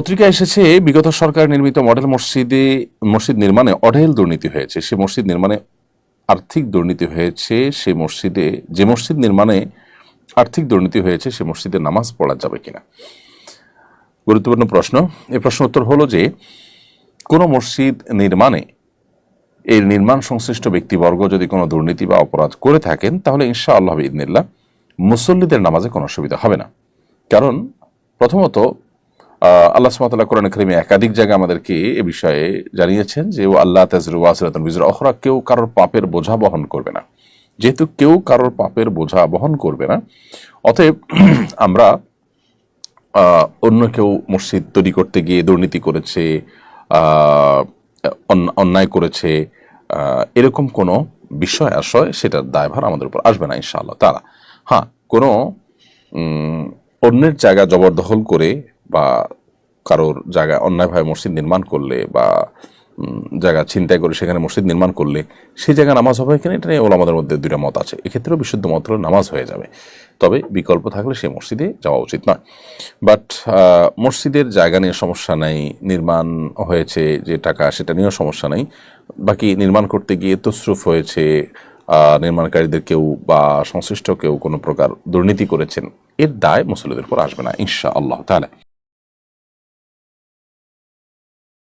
পত্রিকায় এসেছে, বিগত সরকার নির্মিত মডেল মসজিদে, মসজিদ নির্মাণে অঢেল দুর্নীতি হয়েছে। সে মসজিদ নির্মাণে আর্থিক দুর্নীতি হয়েছে, সে মসজিদে, যে মসজিদ নির্মাণে আর্থিক দুর্নীতি হয়েছে, সে মসজিদে নামাজ পড়া যাবে কিনা? গুরুত্বপূর্ণ প্রশ্ন। এই প্রশ্ন উত্তর হলো যে, কোনো মসজিদ নির্মাণে এর নির্মাণ সংশ্লিষ্ট ব্যক্তিবর্গ যদি কোনো দুর্নীতি বা অপরাধ করে থাকেন, তাহলে ইনশা আল্লাহ ইদনিল্লা মুসল্লিদের নামাজে কোনো অসুবিধা হবে না। কারণ প্রথমত আল্লাহ সুমাতাল্লাহ কোরআন করিমে একাধিক জায়গায় আমাদেরকে এ বিষয়ে জানিয়েছেন যে, ও আল্লাহ তাজরু ওয়াসরাতুল বিজর অখরা কেউ কারোর পাপের বোঝা বহন করবে না। যেহেতু কেউ কারোর পাপের বোঝা বহন করবে না, অতএব আমরা অন্য কেউ মসজিদ তৈরি করতে গিয়ে দুর্নীতি করেছে অন্যায় করেছে এরকম কোনো বিষয় আশয় সেটার দায়ভার আমাদের উপর আসবে না ইনশাআল্লাহ তারা হ্যাঁ কোনো অন্যের জায়গা জবরদখল করে বা কারোর জায়গায় অন্যায়ভাবে মসজিদ নির্মাণ করলে বা জায়গা ছিনতাই করে সেখানে মসজিদ নির্মাণ করলে সেই জায়গায় নামাজ হবে কিনা এটা নিয়ে ওলামাদের মধ্যে দুইটা মত আছে। এক্ষেত্রেও বিশুদ্ধ মত হলে নামাজ হয়ে যাবে। তবে বিকল্প থাকলে সেই মসজিদে যাওয়া উচিত নয়। বাট মসজিদের জায়গা নিয়ে সমস্যা নেই, নির্মাণ হয়েছে যে টাকা সেটা নিয়েও সমস্যা নেই। বাকি নির্মাণ করতে গিয়ে তসরুফ হয়েছে নির্মাণকারীদের কেউ বা সংশ্লিষ্ট কেউ কোনো প্রকার দুর্নীতি করেছেন, এর দায় মুসলিদের উপর আসবে না ইনশা আল্লাহ তাহলে